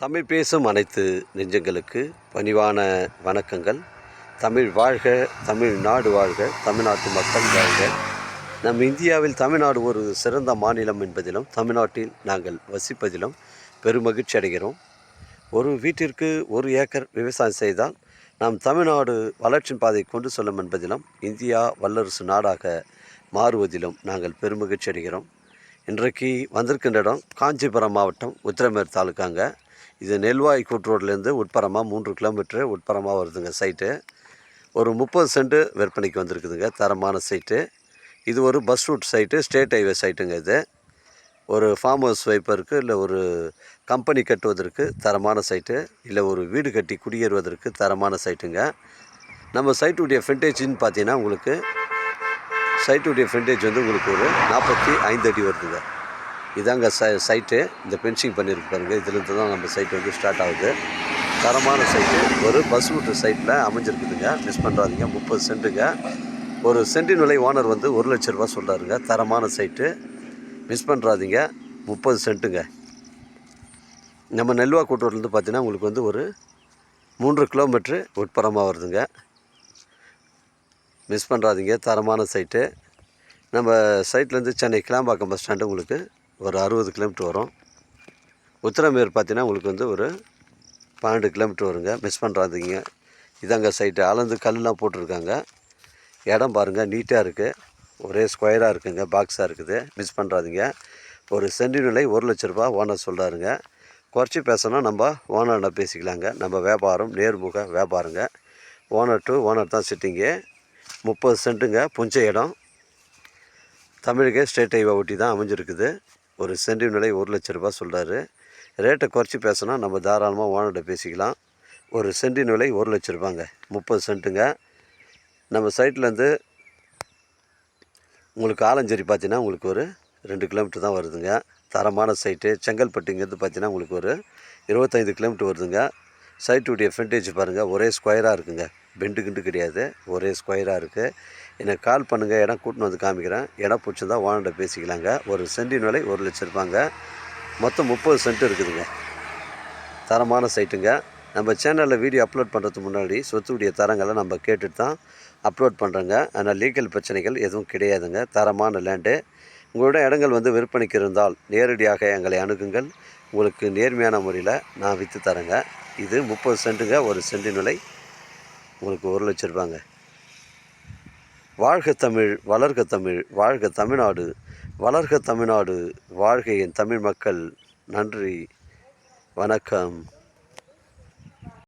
தமிழ் பேசும் அனைத்து நெஞ்சங்களுக்கு பணிவான வணக்கங்கள். தமிழ் வாழ்க தமிழ் நாடு வாழ்க தமிழ்நாட்டு மக்கள் வாழ்க. நம் இந்தியாவில் தமிழ்நாடு ஒரு சிறந்த மாநிலம் என்பதிலும் தமிழ்நாட்டில் நாங்கள் வசிப்பதிலும் பெருமகிழ்ச்சி அடைகிறோம். ஒரு வீட்டிற்கு ஒரு ஏக்கர் விவசாயம் செய்தால் நாம் தமிழ்நாடு வளர்ச்சியின் பாதை கொண்டு செல்லும் என்பதிலும் இந்தியா வல்லரசு நாடாக மாறுவதிலும் நாங்கள் பெருமகிழ்ச்சி அடைகிறோம். இன்றைக்கு வந்திருக்கின்ற இடம் காஞ்சிபுரம் மாவட்டம் உத்திரமேர் தாலுக்காங்க. இது நெல்வாய் கூட்டுரோட்லேருந்து உட்பரமாக மூன்று கிலோமீட்ரு உட்பரமாக வருதுங்க சைட்டு. ஒரு முப்பது சென்ட் விற்பனைக்கு வந்திருக்குதுங்க தரமான சைட்டு. இது ஒரு bus route side state highway சைட்டுங்க இது. ஒரு ஃபார்ம் ஹவுஸ் வைப்பதற்கு இல்லை ஒரு கம்பெனி கட்டுவதற்கு தரமான சைட்டு இல்லை ஒரு வீடு கட்டி குடியேறுவதற்கு தரமான சைட்டுங்க. நம்ம சைட்டுடைய ஃப்ரண்டேஜின்னு பார்த்தீங்கன்னா உங்களுக்கு சைட்டுடைய ஃப்ரண்டேஜ் வந்து உங்களுக்கு ஒரு நாற்பத்தி ஐந்து அடி வருதுங்க. இதாங்க சை சைட்டு இந்த பென்சிங் பண்ணியிருக்கு பாருங்கள் இதுலேருந்து தான் நம்ம சைட் வந்து ஸ்டார்ட் ஆகுது. தரமான சைட்டு ஒரு பஸ் ரூட்டு சைட்டில் அமைஞ்சிருக்குதுங்க. மிஸ் பண்ணுறாதீங்க முப்பது சென்ட்டுங்க. ஒரு சென்டின் விலை ஓனர் வந்து ஒரு லட்ச ரூபா சொல்கிறாருங்க தரமான சைட்டு மிஸ் பண்ணுறாதீங்க முப்பது சென்ட்டுங்க. நம்ம நெல்வா கூட்டூர்லேருந்து பார்த்தீங்கன்னா உங்களுக்கு வந்து ஒரு மூன்று கிலோமீட்ரு உட்புறமாக வருதுங்க. மிஸ் பண்ணுறாதீங்க தரமான சைட்டு நம்ம சைட்லேருந்து சென்னை கிளாம்பாக்கம் பஸ் ஸ்டாண்டு உங்களுக்கு ஒரு அறுபது கிலோமீட்டர் வரும். உத்தரமேர் பார்த்தீங்கன்னா உங்களுக்கு வந்து ஒரு பன்னெண்டு கிலோமீட்டர் வருங்க. மிஸ் பண்ணுறாதீங்க இதாங்க சைட்டு அளந்து கல்லாம் போட்டிருக்காங்க. இடம் பாருங்கள் நீட்டாக இருக்குது ஒரே ஸ்கொயராக இருக்குங்க பாக்ஸாக இருக்குது. மிஸ் பண்ணுறாதீங்க ஒரு சென்டி நிலை ஒரு லட்ச ரூபா ஓனர் சொல்கிறாருங்க குறைச்சி பேசணும் நம்ம ஓனர்கிட்ட பேசிக்கலாங்க. நம்ம வியாபாரம் நேர்முக வியாபாரங்க. ஓனர் டு ஓனர் தான் சிட்டிங்கு முப்பது சென்ட்டுங்க புஞ்ச இடம். தமிழுக்கே ஸ்டேட் ஹைவே ஒட்டி தான் அமைஞ்சிருக்குது. ஒரு சென்டின் விலை ஒரு லட்ச ரூபா சொல்கிறாரு ரேட்டை குறைச்சி பேசினா நம்ம தாராளமாக ஓனர்கிட்ட பேசிக்கலாம். ஒரு சென்டின் விலை ஒரு லட்ச ரூபாங்க முப்பது சென்ட்டுங்க. நம்ம சைட்லேருந்து உங்களுக்கு ஆலஞ்சேரி பார்த்தீங்கன்னா உங்களுக்கு ஒரு ரெண்டு கிலோமீட்டர் தான் வருதுங்க. தரமான சைட்டு. செங்கல்பட்டுங்கிறது பார்த்தீங்கன்னா உங்களுக்கு ஒரு இருபத்தைந்து கிலோமீட்டர் வருதுங்க. சைட்டுடைய ஃப்ரண்டேஜ் பாருங்கள் ஒரே ஸ்கொயராக இருக்குங்க. பெண்டு கிண்டு கிடையாது. ஒரே ஸ்கொயராக இருக்குது எனக்கு கால் பண்ணுங்கள் இடம் கூட்டின்னு வந்து காமிக்கிறேன். இடம் பிடிச்சிருந்தா ஓனர்கிட்ட பேசிக்கலாங்க. ஒரு சென்டின் விலை ஒரு லட்சம் ரூபாங்க மொத்தம் முப்பது சென்ட் இருக்குதுங்க. தரமான சைட்டுங்க நம்ம சேனலில் வீடியோ அப்லோட் பண்ணுறதுக்கு முன்னாடி சொத்துடைய தரங்களை நம்ம கேட்டுட்டு தான் அப்லோட் பண்ணுறோங்க ஆனால் லீகல் பிரச்சனைகள் எதுவும் கிடையாதுங்க. தரமான லேண்டு உங்களோட இடங்கள் வந்து விற்பனைக்கு இருந்தால் நேரடியாக எங்களை அணுகுங்கள். உங்களுக்கு நேர்மையான முறையில் நான் விற்று தரேங்க. இது முப்பது சென்ட்டுங்க ஒரு சென்டின் விலை. உங்களுக்கு ஒரு லட்ச ரூபாங்க. வாழ்க தமிழ் வளர்க தமிழ் வாழ்க தமிழ்நாடு. வளர்க தமிழ்நாடு வாழ்க என் தமிழ் மக்கள். நன்றி. வணக்கம்.